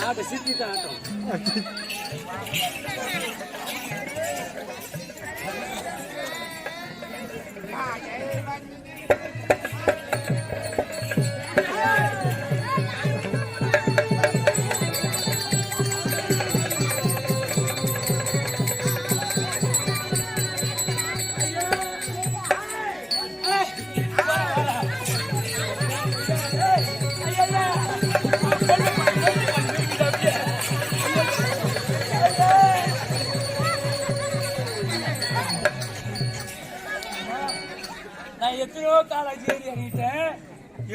ஆட்ட சித்தி தான் ஆட்டம்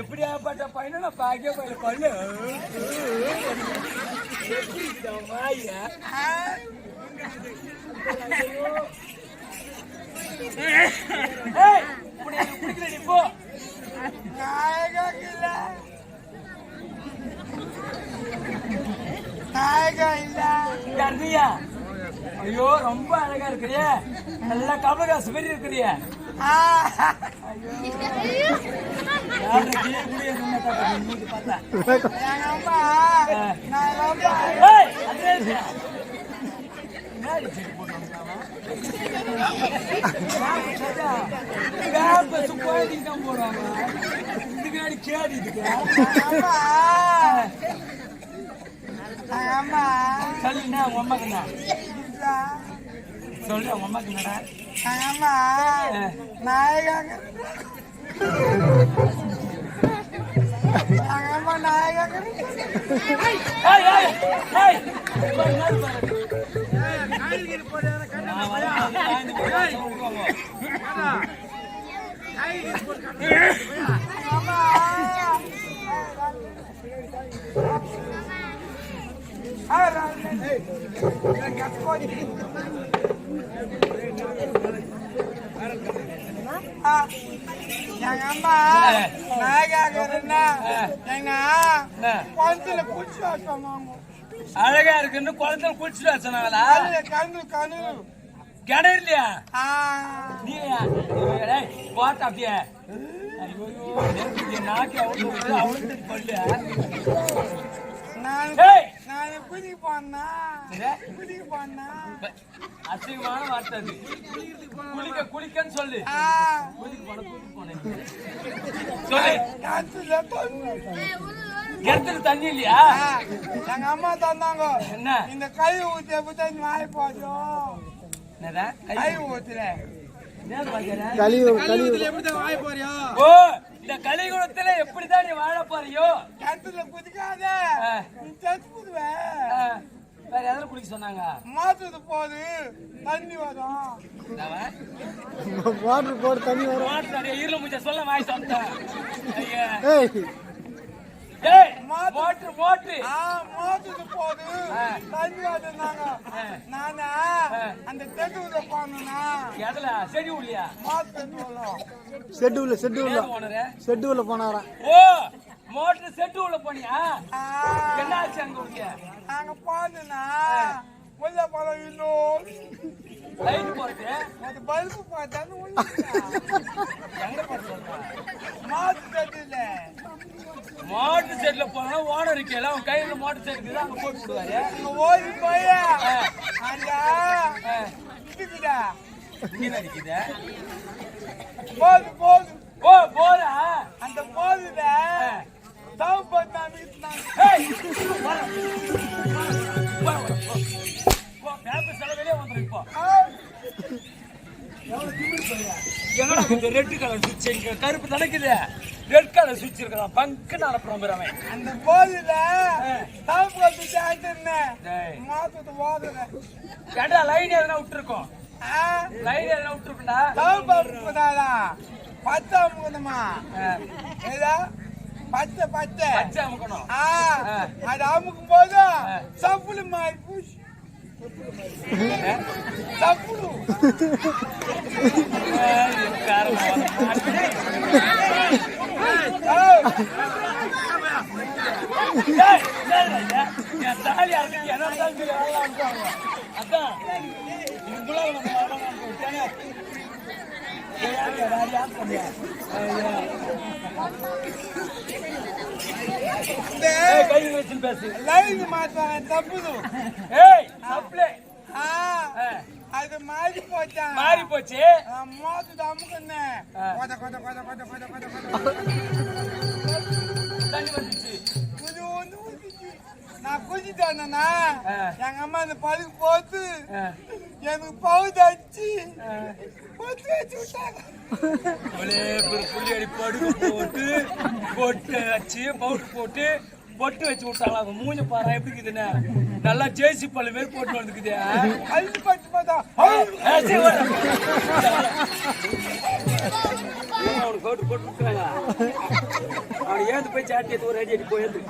எப்படியாப்பட்ட பையனை நான் பாக்கிய பையன் பல்லு எப்படி இருக்குதா மாயா? ஏய், உன்னை எனக்கு பிடிக்கலடி, போ. யாருதுய்யா? ஐயோ ரொம்ப அழகா இருக்கிறியே நல்லா கமலஹாசன் மாதிரி இருக்கிறியே யாரு சொல்லு, உங்க அம்மாக்கு என்னடா? பாரு. நான் வரேன், காய்ந்து போய் விடுவாங்க. எங்க அம்மா நாயகாக்கிறன்னா எங்க என்ன? குளத்துல குச்சி வச்சோம் அழகா இருக்குன்னு குளத்துல குளிச்சுட்டு வர கண்ணு கண்ணு கிணறு இல்லையா நீ டேய், அப்படியே நாக்கு நான் குதிக்கு போனா? குதிக்கு போனா? அசிங்கமான வார்த்தை அது. குளிக்க குளிக்கன்னு சொல்லு. போன போனேன். சொல்லு. கிணத்துல தண்ணி இல்லையா? எங்க அம்மா தந்தாங்க. என்ன? இந்த கை ஊத்தி எப்படி தண்ணி வாய் போச்சோம் என்னடா? கை ஊத்துல என்ன பாக்குற? கழிவு கழிவு எப்படி வாய் போறியோ? ஓ! இந்த கலிகுணத்துல எப்படிதான் நீ வாழ போறியோ? கிணத்துல குதிக்காத. செத்து வேற எதில் குளிக்க சொன்னாங்க? மாத்துது போது தண்ணி வரும்? வாட்டர் போட்டு தண்ணி வரும். மாட்டு நிறைய ஈரல முடிச்ச சொல்ல வாய் சொன்னேன் ஐயா. ஏய். ஏய் மோட்டு மோட்டு. ஆ மாத்துது போது. தண்ணி ஆ. நானா. அந்த தெருவுல போனா எதுல? செடி உள்ளியா? மாத்து போலும் செட்டு உள்ள செட்டு உள்ள. ஏன் ஓனரு செட்டு உள்ள போனாராம் ஓ மோட்டர் உள்ள போனியா? என்ன ஆச்சு அங்க உள்ள? நாங்க போனா உள்ள போல இன்னும் லைட் போறது அது பல்பு பார்த்தான்னு உள்ள எங்க சொல்றா? மாத்து தெரியல மோட்டர் செட்ல போனா ஓனர் இருக்கல அவன் கையில மோட்டர் செட் இருக்குது? அங்க போட்டு விடுவாரு. ஓடி போய். இங்க அடிக்குது போது போது. போறா அந்த போதுல தவ பண்ணா பேப்பர் செலவு வெளியே வந்துரும் இப்போ. இந்த ரெட் கலர் கருப்பு தடக்குது? ரெட் கலர் சுவிட்ச் இருக்கலாம் பங்கு அனுப்புறோம் அவன். அந்த போதுல டேய். மாத்தத்தை போதுல ஏண்டா லைன் எதனா விட்டுருக்கோம்? லைன் எதனா விட்டுருக்குண்டா தவ பண்ணாடா பச்சை அமுக்கணுமா? ஏதா? பச்சை பச்சை. பச்சை அமுக்கணும். அது அமுக்கும் போது சப்புளு மாறி பூசி. சப்புளு. காரணம் தப்புது ஏய், சப்ளை. அது மாறி போச்சா மாறி போச்சு மோத்து அமுக்குன்னேன் கொத கொத கொத கொத கொத கொத கொத ஆ. எங்க அம்மா அந்த பழுக்கு போத்து எனக்கு பவுது அடிச்சு. பொத்து வச்சு விட்டாங்க. புள்ளி அடி படுக்கு போட்டு பொட்டு வச்சு பவுடர் போட்டு பொட்டு வச்சு விட்டாங்களா அவங்க மூஞ்ச பாரு எப்படி இருக்குதுன்னு. நல்லா ஜேசி பல்லு மாரி போட்டு வந்துக்குது. அள்ளி பட்டு பார்த்தா அவனுக்கு போட்டு போட்டு விட்டுறாங்க. அவன் ஏந்து போய் சாட்டி ஒரு அடி அடி போய் ஏந்து.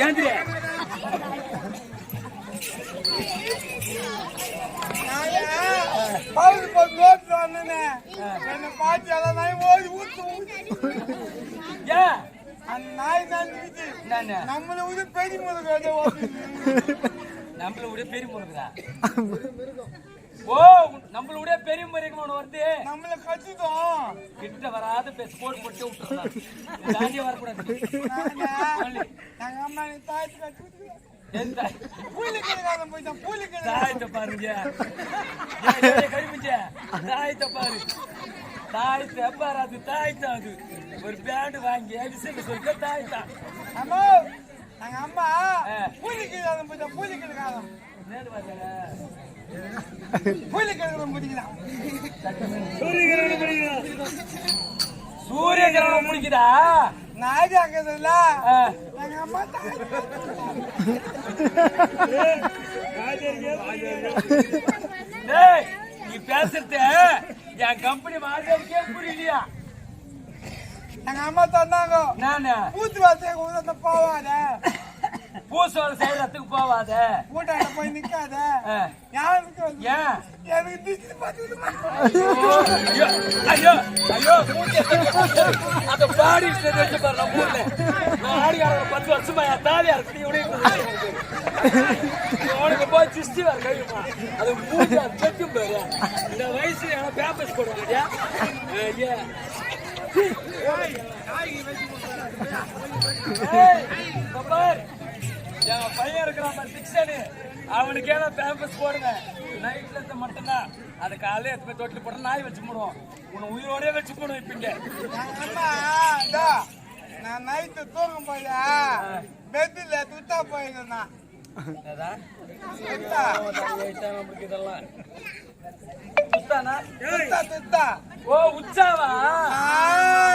ஏந்திரி. பவுது போட்டு நோட்டு வந்தேன் என்ன பார்த்து எல்லாம் நாய் ஓடி ஊத்து ஊத்து ஏன் அந்த நாய் நானு நம்மள ஊதி பெரிய ஓட்டு நம்மள விட பெரிய முருகுதா ஓ நம்மள விட பெரிய முருகன் ஒன்று வருது நம்மள கட்டிட்டோம். கிட்ட வராத பேச போட்டு போட்டு விட்டுருந்தான். தாண்டியே வரக்கூடாது. நாங்க அம்மா நீ தாய்த்து கட்டி. எந்த பூலி கிழக்காரன் போயிட்டான் பூலி கிழக்காரன் தாயத்தை பாருங்க. கழிப்பிச்ச தாயத்தை பாரு. தாயத்தை பாரு அது தாய்த்தான் அது. ஒரு பேண்ட் வாங்கி விசில் சொல்லிட்டு தாய்த்தான் அம்மா எங்க அம்மா. பூலி கிழக்காரன் போயிட்டான் பூலி கிழக்காரன் நேரு போயிட்டான் சூரிய கிரகணம் முடிக்குதா? நாய் ஆ. எங்க அம்மா டேய் நீ பேசுறது என் கம்பெனி வாழ்க்கை புரியலையா? எங்க அம்மா தந்தாங்க. நானு? பூத்து உதத்த போவாத. பூசோட செய்யறதுக்கு போவாத. கூட்டாண்ட போய் நிக்காத. யாருக்கு ஏன்? எனக்கு திச்சு பார்த்துதுமா ஐயோ ஐயோ அந்த பாடி வச்சு பாரு ஊர்ல ஆடி ஆடுற பத்து வருஷமா என் தாலியா இருக்கு இவனையும் உனக்கு போய் சிஸ்டி அது மூஞ்சி அது செட்டும் பாரு இந்த வயசு எனக்கு பேம்பஸ் போடுவாங்க ஐயா. ஏய். என் பையன் இருக்கிறான் பாரு, சிக்ஸனு. அவனுக்கு ஏதோ பேம்பஸ் போடுங்க. நைட்ல இருந்து மட்டும்தான். அது காலையில எடுத்து போய் தொட்டில் போட்டு நாய் வச்சு போடுவோம் உன்னை உயிரோடய வச்சு போடுவோம் இப்பங்க நான் நைட்டு தூங்கும் போதா பெட்டில் துட்டா போயிருந்தேன் இதெல்லாம்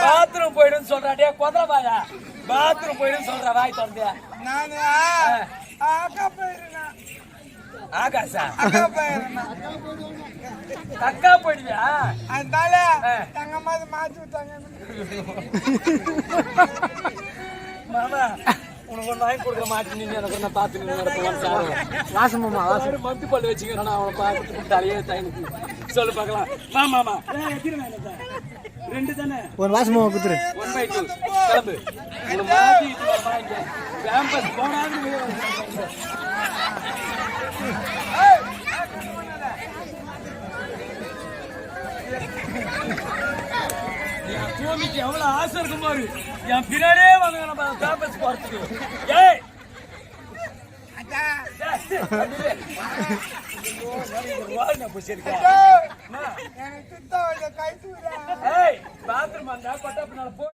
பாத்ரூம் போயிடுன்னு சொல்றாடியா கொதவாயா பாத்ரூம் போயிடுன்னு சொல்ற வாய் திறந்தியா? நானு அக்கா போயிருந்தேன் ஆகாசா அக்கா போயிருந்தேன் அக்கா போயிடுவியா அதனால அம்மா அதை மாத்தி விட்டாங்க மாமா உனக்கு ஒன்று வாங்கி கொடுக்க மாட்டேன்னு எனக்கு நான் பார்த்து சார் வாசமாமா வாசம் மத்து பல்லு வச்சுக்கிறேன் அவனை பார்த்துட்டு தலையே தைனுக்கு சொல்லு பார்க்கலாம் மாமாமா ரெண்டு தானே ஒரு வாசமாமா குத்துரு ஒன் பை டூ கிளம்பு வா, வாங்க கேம்பஸ் போனாலும் பூமிக்கு எவ்வளவு ஆசை இருக்கும் பாரு என் பின்னாடியே வாங்க நம்ம கேம்பஸ் போறதுக்கு ஏய் அக்கா எனக்கு சுத்தம் கை சூடா. பாத்ரூம் அந்த கொட்டா போ.